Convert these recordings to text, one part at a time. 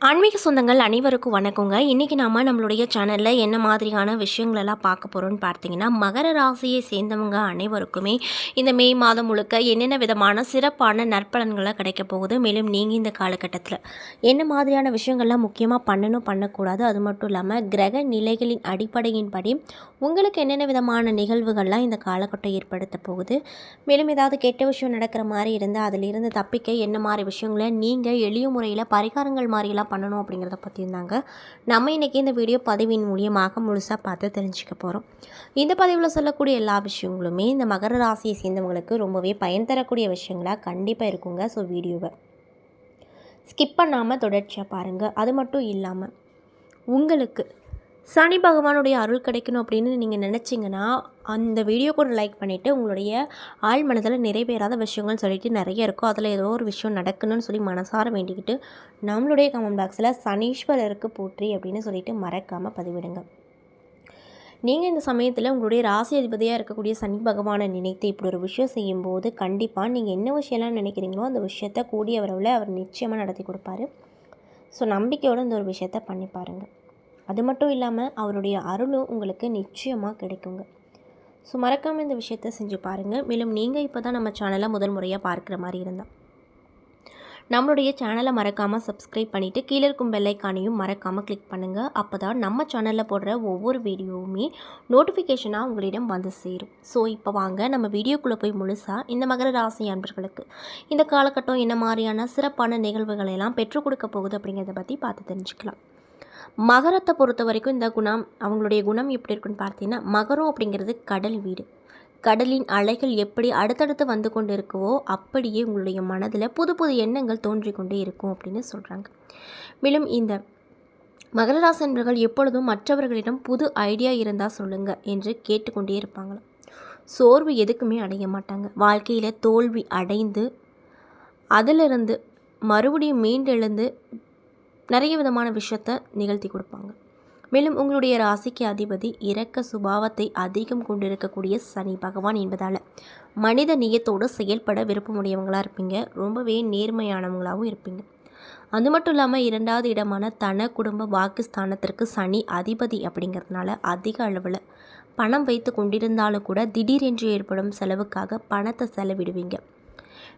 ஆன்மீக சொந்தங்கள் அனைவருக்கும் வணக்கங்க. இன்றைக்கி நாம் நம்மளுடைய சேனலில் என்ன மாதிரியான விஷயங்களெல்லாம் பார்க்க போகிறோம்னு பார்த்தீங்கன்னா மகர ராசியை சேர்ந்தவங்க அனைவருக்குமே இந்த மே மாதம் முழுக்க என்னென்ன விதமான சிறப்பான நற்பலன்களை கிடைக்க போகுது மேலும் நீங்கள் இந்த காலகட்டத்தில் என்ன மாதிரியான விஷயங்கள்லாம் முக்கியமாக பண்ணணும் பண்ணக்கூடாது அது மட்டும் இல்லாமல் கிரக நிலைகளின் அடிப்படையின்படி உங்களுக்கு என்னென்ன விதமான நிகழ்வுகள்லாம் இந்த காலகட்டம் ஏற்படுத்த போகுது மேலும் ஏதாவது கெட்ட விஷயம் நடக்கிற மாதிரி இருந்தால் அதிலிருந்து தப்பிக்க என்ன மாதிரி விஷயங்களை நீங்கள் எளிய முறையில் பரிகாரங்கள் மாதிரிலாம் பண்ணணும் அப்படிங்கிறத பற்றி இருந்தாங்க நம்ம இன்றைக்கி இந்த வீடியோ பதிவின் மூலியமாக முழுசாக பார்த்து தெரிஞ்சுக்க போகிறோம் இந்த பதிவில் சொல்லக்கூடிய எல்லா விஷயங்களுமே இந்த மகர ராசியை சேர்ந்தவங்களுக்கு ரொம்பவே பயன் தரக்கூடிய விஷயங்களாக கண்டிப்பாக இருக்குங்க. ஸோ வீடியோவை ஸ்கிப் பண்ணாமல் தொடர்ச்சியாக பாருங்கள் அது மட்டும் இல்லாமல் உங்களுக்கு சனி பகவானுடைய அருள் கிடைக்கணும் அப்படின்னு நீங்கள் நினச்சிங்கன்னா அந்த வீடியோ கூட லைக் பண்ணிவிட்டு உங்களுடைய ஆள் மனதில் நிறைவேறாத விஷயங்கள் சொல்லிட்டு நிறைய இருக்கும். அதில் ஏதோ ஒரு விஷயம் நடக்கணும்னு சொல்லி மனசார வேண்டிக்கிட்டு நம்மளுடைய கமெண்ட் பாக்ஸில் சனீஸ்வரருக்கு போற்றி அப்படின்னு சொல்லிட்டு மறக்காமல் பதிவிடுங்க. நீங்கள் இந்த சமயத்தில் உங்களுடைய ராசி அதிபதியாக இருக்கக்கூடிய சனி பகவானை நினைத்து இப்படி ஒரு விஷயம் செய்யும்போது கண்டிப்பாக நீங்கள் என்ன விஷயம்லாம் நினைக்கிறீங்களோ அந்த விஷயத்த கூடிய வரவில் அவர் நிச்சயமாக நடத்தி கொடுப்பாரு. ஸோ நம்பிக்கையோடு இந்த ஒரு விஷயத்த பண்ணி பாருங்கள் அது மட்டும் இல்லாமல் அவருடைய அருளும் உங்களுக்கு நிச்சயமாக கிடைக்குங்க. ஸோ மறக்காமல் இந்த விஷயத்த செஞ்சு பாருங்கள் மேலும் நீங்கள் இப்போ தான் நம்ம சேனலை முதல் முறையாக பார்க்குற மாதிரி இருந்தால் நம்மளுடைய சேனலை மறக்காமல் சப்ஸ்கிரைப் பண்ணிவிட்டு கீழே இருக்கும் பெல்லைக்கானையும் மறக்காமல் கிளிக் பண்ணுங்கள் அப்போ தான் நம்ம சேனலில் போடுற ஒவ்வொரு வீடியோவுமே நோட்டிஃபிகேஷனாக உங்களிடம் வந்து சேரும். ஸோ இப்போ வாங்க. நம்ம வீடியோக்குள்ளே போய் முழுசாக இந்த மகர ராசி அன்பர்களுக்கு இந்த காலகட்டம் என்ன மாதிரியான சிறப்பான நிகழ்வுகளை எல்லாம் பெற்றுக் கொடுக்க போகுது அப்படிங்கிறத பற்றி பார்த்து தெரிஞ்சுக்கலாம். மகரத்தை பொறுத்த வரைக்கும் இந்த குணம் அவங்களுடைய குணம் எப்படி இருக்குன்னு பார்த்தீங்கன்னா மகரம் அப்படிங்கிறது கடல் வீடு. கடலின் அலைகள் எப்படி அடுத்தடுத்து வந்து கொண்டு இருக்கவோ அப்படியே உங்களுடைய மனதில் புது புது எண்ணங்கள் தோன்றிக்கொண்டே இருக்கும் அப்படின்னு சொல்கிறாங்க மேலும் இந்த மகரராசன்பர்கள் எப்பொழுதும் மற்றவர்களிடம் புது ஐடியா இருந்தால் சொல்லுங்கள் என்று கேட்டுக்கொண்டே இருப்பாங்களாம். சோர்வு எதுக்குமே அடைய மாட்டாங்க. வாழ்க்கையில் தோல்வி அடைந்து அதிலிருந்து மறுபடியும் மீண்டெழுந்து நிறைய விதமான விஷயத்த நிகழ்த்தி கொடுப்பாங்க. மேலும் உங்களுடைய ராசிக்கு அதிபதி இரக்க சுபாவத்தை அதிகம் கொண்டிருக்கக்கூடிய சனி பகவான் என்பதால் மனித நியத்தோடு செயல்பட விருப்பமுடையவங்களாக இருப்பீங்க. ரொம்பவே நேர்மையானவங்களாகவும் இருப்பீங்க. அது மட்டும் இல்லாமல் இரண்டாவது இடமான தன குடும்ப பாகிஸ்தானத்திற்கு சனி அதிபதி அப்படிங்கிறதுனால அதிக அளவில் பணம் வைத்து கொண்டிருந்தாலும் கூட திடீரென்று ஏற்படும் செலவுக்காக பணத்தை செலவிடுவீங்க.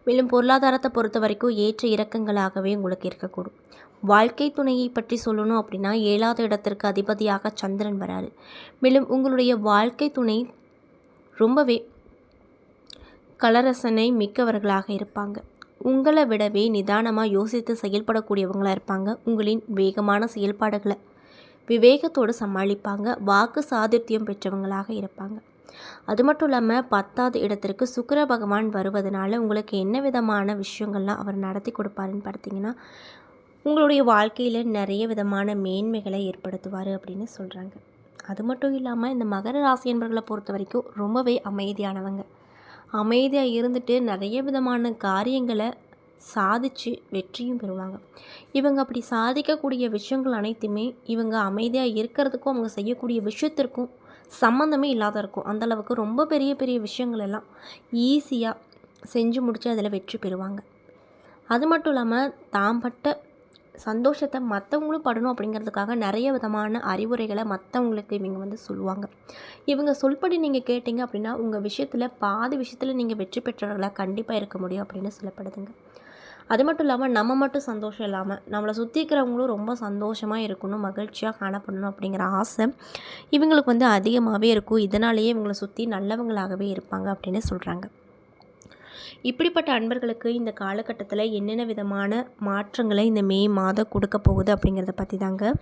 மேலும் பொருளாதாரத்தை பொறுத்த வரைக்கும் ஏற்ற இறக்கங்களாகவே உங்களுக்கு இருக்கக்கூடும். வாழ்க்கை துணையை பற்றி சொல்லணும் அப்படின்னா ஏழாவது இடத்திற்கு அதிபதியாக சந்திரன் வராரு. மேலும் உங்களுடைய வாழ்க்கை துணை ரொம்பவே கலரசனை மிக்கவர்களாக இருப்பாங்க. உங்களை விடவே நிதானமாக யோசித்து செயல்படக்கூடியவங்களாக இருப்பாங்க. உங்களின் வேகமான செயல்பாடுகளை விவேகத்தோடு சமாளிப்பாங்க. வாக்கு சாதுர்த்தியம் பெற்றவங்களாக இருப்பாங்க. அது மட்டும் இல்லாமல் பத்தாவது இடத்திற்கு சுக்கர பகவான் வருவதனால உங்களுக்கு என்ன விதமான விஷயங்கள்லாம் அவர் நடத்தி கொடுப்பாருன்னு பார்த்தீங்கன்னா உங்களுடைய வாழ்க்கையில் நிறைய விதமான மேன்மைகளை ஏற்படுத்துவார் அப்படின்னு சொல்கிறாங்க அது மட்டும் இல்லாமல் இந்த மகர ராசி என்பர்களை பொறுத்த வரைக்கும் ரொம்பவே அமைதியானவங்க. அமைதியாக இருந்துட்டு நிறைய விதமான காரியங்களை சாதித்து வெற்றியும் பெறுவாங்க. இவங்க அப்படி சாதிக்கக்கூடிய விஷயங்கள் அனைத்துமே இவங்க அமைதியாக இருக்கிறதுக்கும் அவங்க செய்யக்கூடிய விஷயத்திற்கும் சம்மந்தமே இல்லாத இருக்கும். அந்தளவுக்கு ரொம்ப பெரிய பெரிய விஷயங்கள் எல்லாம் ஈஸியாக செஞ்சு முடித்து அதில் வெற்றி பெறுவாங்க. அது மட்டும் இல்லாமல் தாம்பட்ட சந்தோஷத்தை மற்றவங்களும் படணும் அப்படிங்கிறதுக்காக நிறைய விதமான அறிவுரைகளை மற்றவங்களுக்கு இவங்க வந்து சொல்லுவாங்க. இவங்க சொல்படி நீங்கள் கேட்டிங்க அப்படின்னா உங்கள் விஷயத்தில் பாதி விஷயத்தில் நீங்கள் வெற்றி பெற்றவர்களாக கண்டிப்பாக இருக்க முடியும் அப்படின்னு சொல்லப்படுதுங்க. அது மட்டும் இல்லாமல் நம்ம மட்டும் சந்தோஷம் இல்லாமல் நம்மளை சுற்றி இருக்கிறவங்களும் ரொம்ப சந்தோஷமாக இருக்கணும் மகிழ்ச்சியாக காணப்படணும் அப்படிங்கிற ஆசை இவங்களுக்கு வந்து அதிகமாகவே இருக்கும். இதனாலேயே இவங்களை சுற்றி நல்லவங்களாகவே இருப்பாங்க அப்படின்னு சொல்கிறாங்க இப்படிப்பட்ட அன்பர்களுக்கு இந்த காலகட்டத்தில் என்னென்ன விதமான மாற்றங்களை இந்த மே மாதம் கொடுக்க போகுது அப்படிங்கிறத பற்றி தாங்க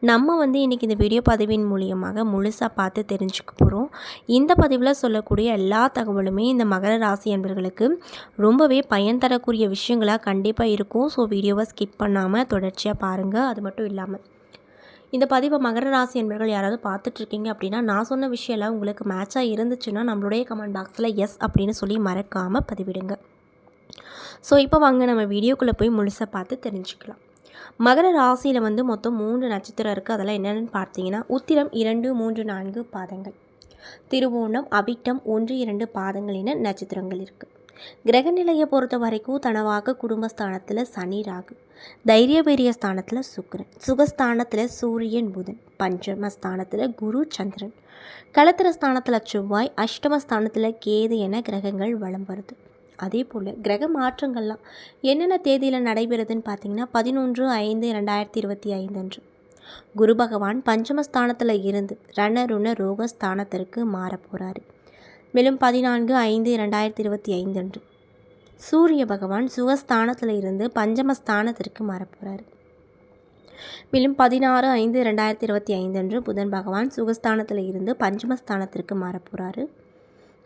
நம்ம வந்து இன்றைக்கி இந்த வீடியோ பதிவின் மூலியமாக முழுசாக பார்த்து தெரிஞ்சுக்க போகிறோம் இந்த பதிவில் சொல்லக்கூடிய எல்லா தகவலுமே இந்த மகர ராசி அன்பர்களுக்கு ரொம்பவே பயன் தரக்கூடிய விஷயங்களாக கண்டிப்பாக இருக்கும். ஸோ வீடியோவை ஸ்கிப் பண்ணாமல் தொடர்ச்சியாக பாருங்கள் அது மட்டும் இல்லாமல் இந்த பதிவை மகர ராசி என்பர்கள் யாராவது பார்த்துட்ருக்கீங்க அப்படின்னா நான் சொன்ன விஷயம்லாம் உங்களுக்கு மேட்சாக இருந்துச்சுன்னா நம்மளுடைய கமெண்ட் பாக்ஸில் எஸ் அப்படின்னு சொல்லி மறக்காமல் பதிவிடுங்க. ஸோ இப்போ வாங்க நம்ம வீடியோக்குள்ளே போய் முழுசாக பார்த்து தெரிஞ்சுக்கலாம். மகர ராசியில் வந்து மொத்தம் மூன்று நட்சத்திரம் இருக்குது அதெல்லாம் என்னென்னு பார்த்தீங்கன்னா உத்திரம் இரண்டு மூன்று நான்கு பாதங்கள். திருவோணம் அபிட்டம் ஒன்று இரண்டு பாதங்கள் என நட்சத்திரங்கள் இருக்குது கிரகநிலையை பொறுத்த வரைக்கும் தனவாக குடும்பஸ்தானத்தில் சனி ராகு. தைரிய பெரிய ஸ்தானத்தில் சுக்கரன். சுகஸ்தானத்தில் சூரியன் புதன். பஞ்சமஸ்தானத்தில் குரு சந்திரன். களத்திர ஸ்தானத்தில் செவ்வாய் அஷ்டமஸ்தானத்தில் கேது என கிரகங்கள் வளம் வருது. அதே போல் கிரக மாற்றங்கள்லாம் என்னென்ன தேதியில் நடைபெறுதுன்னு பார்த்தீங்கன்னா பதினொன்று ஐந்து ரெண்டாயிரத்தி இருபத்தி ஐந்து அன்று. குரு பகவான் பஞ்சமஸ்தானத்தில் இருந்து ரணருண ரோகஸ்தானத்திற்கு மாற போகிறாரு மேலும் பதினான்கு ஐந்து ரெண்டாயிரத்தி இருபத்தி ஐந்து அன்று. சூரிய பகவான் சுகஸ்தானத்தில் இருந்து பஞ்சமஸ்தானத்திற்கு மாறப்போகிறார் மேலும் பதினாறு ஐந்து ரெண்டாயிரத்தி இருபத்தி ஐந்து அன்று புதன் பகவான் சுகஸ்தானத்தில் இருந்து பஞ்சமஸ்தானத்திற்கு மாறப்போகிறாரு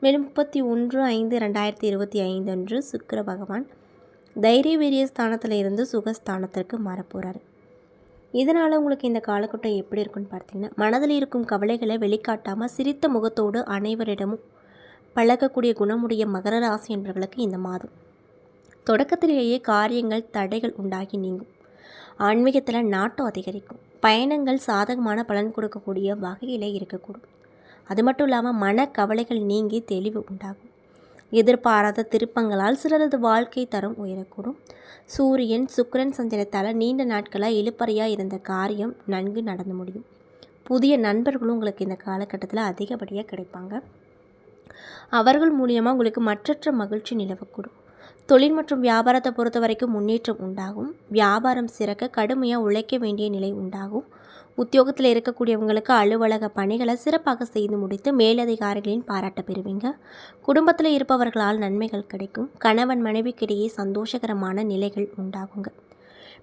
மேலும் முப்பத்தி ஒன்று ஐந்து ரெண்டாயிரத்தி இருபத்தி ஐந்து அன்று சுக்கர பகவான் தைரிய வீரிய ஸ்தானத்தில் இருந்து சுகஸ்தானத்திற்கு மாறப்போகிறாரு இதனால் உங்களுக்கு இந்த காலகட்டம் எப்படி இருக்குன்னு பார்த்தீங்கன்னா மனதில் இருக்கும் கவலைகளை வெளிக்காட்டாமல் சிரித்த முகத்தோடு அனைவரிடமும் பழகக்கூடிய குணமுடைய மகர ராசி என்பவர்களுக்கு இந்த மாதம். தொடக்கத்திலேயே காரியங்கள் தடைகள் உண்டாகி நீங்கும். ஆன்மீகத்தில் நாட்டம் அதிகரிக்கும். பயணங்கள் சாதகமான பலன் கொடுக்கக்கூடிய வகையிலே இருக்கக்கூடும். அது மட்டும் இல்லாமல் மன கவலைகள் நீங்கி தெளிவு உண்டாகும். எதிர்பாராத திருப்பங்களால் சிலரது வாழ்க்கை தரம் உயரக்கூடும். சூரியன் சுக்கரன் சஞ்சலத்தால் நீண்ட நாட்களாக இழுப்பறையாக இருந்த காரியம் நன்கு நடந்து முடியும். புதிய நண்பர்களும் உங்களுக்கு இந்த காலகட்டத்தில் அதிகப்படியாக கிடைப்பாங்க. அவர்கள் மூலியமாக உங்களுக்கு மற்றற்ற மகிழ்ச்சி நிலவக்கூடும். தொழில் மற்றும் வியாபாரத்தை பொறுத்த வரைக்கும் முன்னேற்றம் உண்டாகும். வியாபாரம் சிறக்க கடுமையாக உழைக்க வேண்டிய நிலை உண்டாகும். உத்தியோகத்தில் இருக்கக்கூடியவங்களுக்கு அலுவலக பணிகளை சிறப்பாக செய்து முடித்து மேலதிகாரிகளின் பாராட்ட பெறுவீங்க. குடும்பத்தில் இருப்பவர்களால் நன்மைகள் கிடைக்கும். கணவன் மனைவிக்கிடையே சந்தோஷகரமான நிலைகள் உண்டாகுங்க.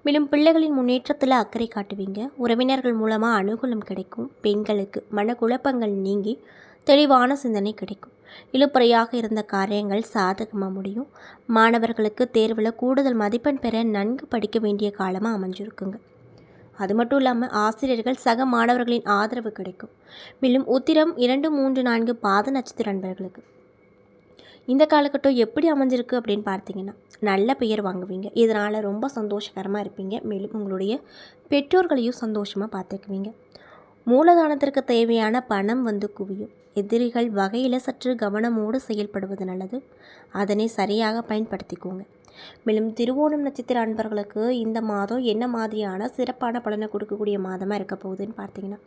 மேலும் பிள்ளைகளின் முன்னேற்றத்தில் அக்கறை காட்டுவீங்க. உறவினர்கள் மூலமாக அனுகூலம் கிடைக்கும். பெண்களுக்கு மனக்குழப்பங்கள் நீங்கி தெளிவான சிந்தனை கிடைக்கும். இழுப்பறையாக இருந்த காரியங்கள் சாதகமாக முடியும். மாணவர்களுக்கு தேர்வில் கூடுதல் மதிப்பெண் பெற நன்கு படிக்க வேண்டிய காலமாக அமைஞ்சிருக்குங்க. அது மட்டும் இல்லாமல் ஆசிரியர்கள் சக மாணவர்களின் ஆதரவு கிடைக்கும். மேலும் உத்திரம் இரண்டு மூன்று நான்கு பாத நட்சத்திர நண்பர்களுக்கு இந்த காலகட்டம் எப்படி அமைஞ்சிருக்கு அப்படின்னு பார்த்தீங்கன்னா நல்ல பெயர் வாங்குவீங்க. இதனால் ரொம்ப சந்தோஷகரமாக இருப்பீங்க. மேலும் உங்களுடைய பெற்றோர்களையும் சந்தோஷமாக பார்த்துக்குவீங்க. மூலதானத்திற்கு தேவையான பணம் வந்து குவியும். எதிரிகள் வகையில் சற்று கவனமோடு செயல்படுவது நல்லது. அதனை சரியாக பயன்படுத்திக்கோங்க. மேலும் திருவோணம் நட்சத்திர அன்பர்களுக்கு இந்த மாதம் என்ன மாதிரியான சிறப்பான பலனை கொடுக்கக்கூடிய மாதமாக இருக்க போகுதுன்னு பார்த்தீங்கன்னா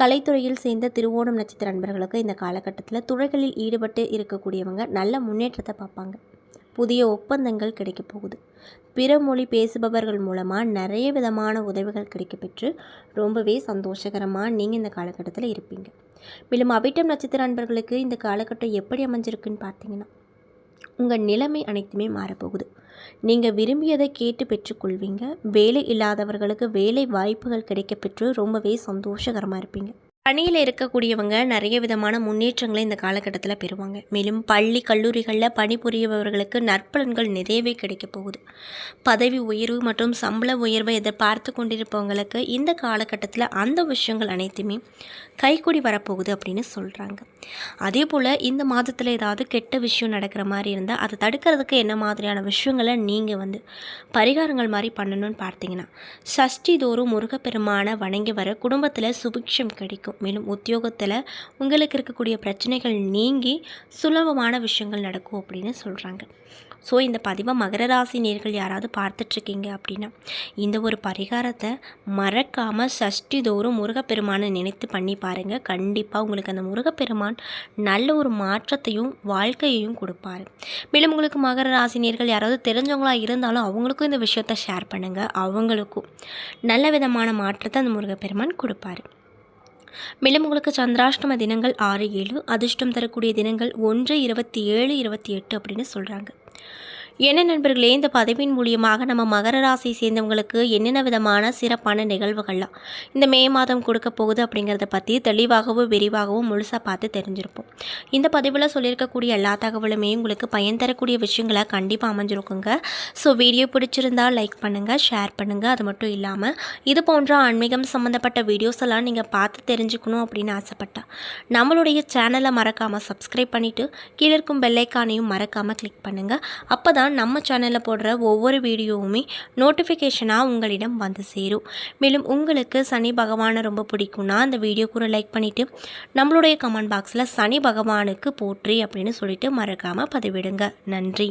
கலைத்துறையில் சேர்ந்த திருவோணம் நட்சத்திர அன்பர்களுக்கு இந்த காலகட்டத்தில் துறைகளில் ஈடுபட்டு இருக்கக்கூடியவங்க நல்ல முன்னேற்றத்தை பார்ப்பாங்க. புதிய ஒப்பந்தங்கள் கிடைக்க போகுது. பிற மொழி பேசுபவர்கள் மூலமாக நிறைய விதமான உதவிகள் கிடைக்கப்பெற்று ரொம்பவே சந்தோஷகரமாக நீங்கள் இந்த காலகட்டத்தில் இருப்பீங்க. மேலும் அவிட்டம் நட்சத்திர அன்பர்களுக்கு இந்த காலகட்டம் எப்படி அமைஞ்சிருக்குன்னு பார்த்தீங்கன்னா உங்கள் நிலைமை அனைத்துமே மாறப்போகுது. நீங்கள் விரும்பியதை கேட்டு பெற்றுக்கொள்வீங்க. வேலை இல்லாதவர்களுக்கு வேலை வாய்ப்புகள் கிடைக்கப்பெற்று ரொம்பவே சந்தோஷகரமாக இருப்பீங்க. பணியில் இருக்கக்கூடியவங்க நிறைய விதமான முன்னேற்றங்களை இந்த காலகட்டத்தில் பெறுவாங்க. மேலும் பள்ளி கல்லூரிகளில் பணிபுரியபவர்களுக்கு நற்பலன்கள் நிறையவே கிடைக்கப் போகுது. பதவி உயர்வு மற்றும் சம்பள உயர்வை எதிர்பார்த்து கொண்டிருப்பவங்களுக்கு இந்த காலகட்டத்தில் அந்த விஷயங்கள் அனைத்துமே கைக்கூடி வரப்போகுது அப்படின்னு சொல்கிறாங்க அதே போல் இந்த மாதத்தில் ஏதாவது கெட்ட விஷயம் நடக்கிற மாதிரி இருந்தால் அதை தடுக்கிறதுக்கு என்ன மாதிரியான விஷயங்களை நீங்கள் வந்து பரிகாரங்கள் மாதிரி பண்ணணும்னு பார்த்தீங்கன்னா சஷ்டி தோறும் முருகப்பெருமான வணங்கி வர குடும்பத்தில் சுபிக்ஷம் கிடைக்கும். மேலும் உத்தியோகத்தில் உங்களுக்கு இருக்கக்கூடிய பிரச்சனைகள் நீங்கி சுலபமான விஷயங்கள் நடக்கும் அப்படின்னு சொல்கிறாங்க ஸோ இந்த பதிவை மகர ராசி நேர்கள் யாராவது பார்த்துட்ருக்கீங்க அப்படின்னா இந்த ஒரு பரிகாரத்தை மறக்காமல் சஷ்டி தோறும் முருகப்பெருமானை நினைத்து பண்ணி பாருங்கள் கண்டிப்பாக உங்களுக்கு அந்த முருகப்பெருமான் நல்ல ஒரு மாற்றத்தையும் வாழ்க்கையையும் கொடுப்பாரு. மேலும் உங்களுக்கு மகர ராசி நேர்கள் யாராவது தெரிஞ்சவங்களாக இருந்தாலும் அவங்களுக்கும் இந்த விஷயத்தை ஷேர் பண்ணுங்கள் அவங்களுக்கும் நல்ல விதமான மாற்றத்தை அந்த முருகப்பெருமான் கொடுப்பாரு. மேலும் உங்களுக்கு சந்திராஷ்டம தினங்கள் ஆறு ஏழு அதிர்ஷ்டம் தரக்கூடிய தினங்கள் ஒன்று இருபத்தி ஏழு இருபத்தி எட்டு அப்படின்னு சொல்கிறாங்க என்ன நண்பர்களே இந்த பதவியின் மூலியமாக நம்ம மகர ராசியை சேர்ந்தவங்களுக்கு என்னென்ன விதமான சிறப்பான நிகழ்வுகள்லாம் இந்த மே மாதம் கொடுக்க போகுது அப்படிங்கிறத பற்றி தெளிவாகவும் விரிவாகவும் முழுசாக பார்த்து தெரிஞ்சிருப்போம். இந்த பதிவில் சொல்லியிருக்கக்கூடிய எல்லா தகவலுமே உங்களுக்கு பயன் தரக்கூடிய விஷயங்களை கண்டிப்பாக அமைஞ்சிருக்குங்க. ஸோ வீடியோ பிடிச்சிருந்தால் லைக் பண்ணுங்கள் ஷேர் பண்ணுங்கள் அது மட்டும் இல்லாமல் இது போன்ற ஆன்மீகம் சம்மந்தப்பட்ட வீடியோஸ் எல்லாம் நீங்கள் பார்த்து தெரிஞ்சுக்கணும் அப்படின்னு ஆசைப்பட்டா நம்மளுடைய சேனலை மறக்காமல் சப்ஸ்கிரைப் பண்ணிவிட்டு கீழே இருக்கும் பெல்லைக்கானையும் மறக்காமல் கிளிக் பண்ணுங்கள் அப்போ தான் தான் நம்ம சேனலில் போடுற ஒவ்வொரு வீடியோவுமே நோட்டிஃபிகேஷனாக உங்களிடம் வந்து சேரும். மேலும் உங்களுக்கு சனி பகவானை ரொம்ப பிடிக்கும்னா அந்த வீடியோ கூட லைக் பண்ணிவிட்டு நம்மளுடைய கமெண்ட் பாக்ஸில் சனி பகவானுக்கு போற்றி அப்படின்னு சொல்லிட்டு மறக்காமல் பதிவிடுங்க. நன்றி.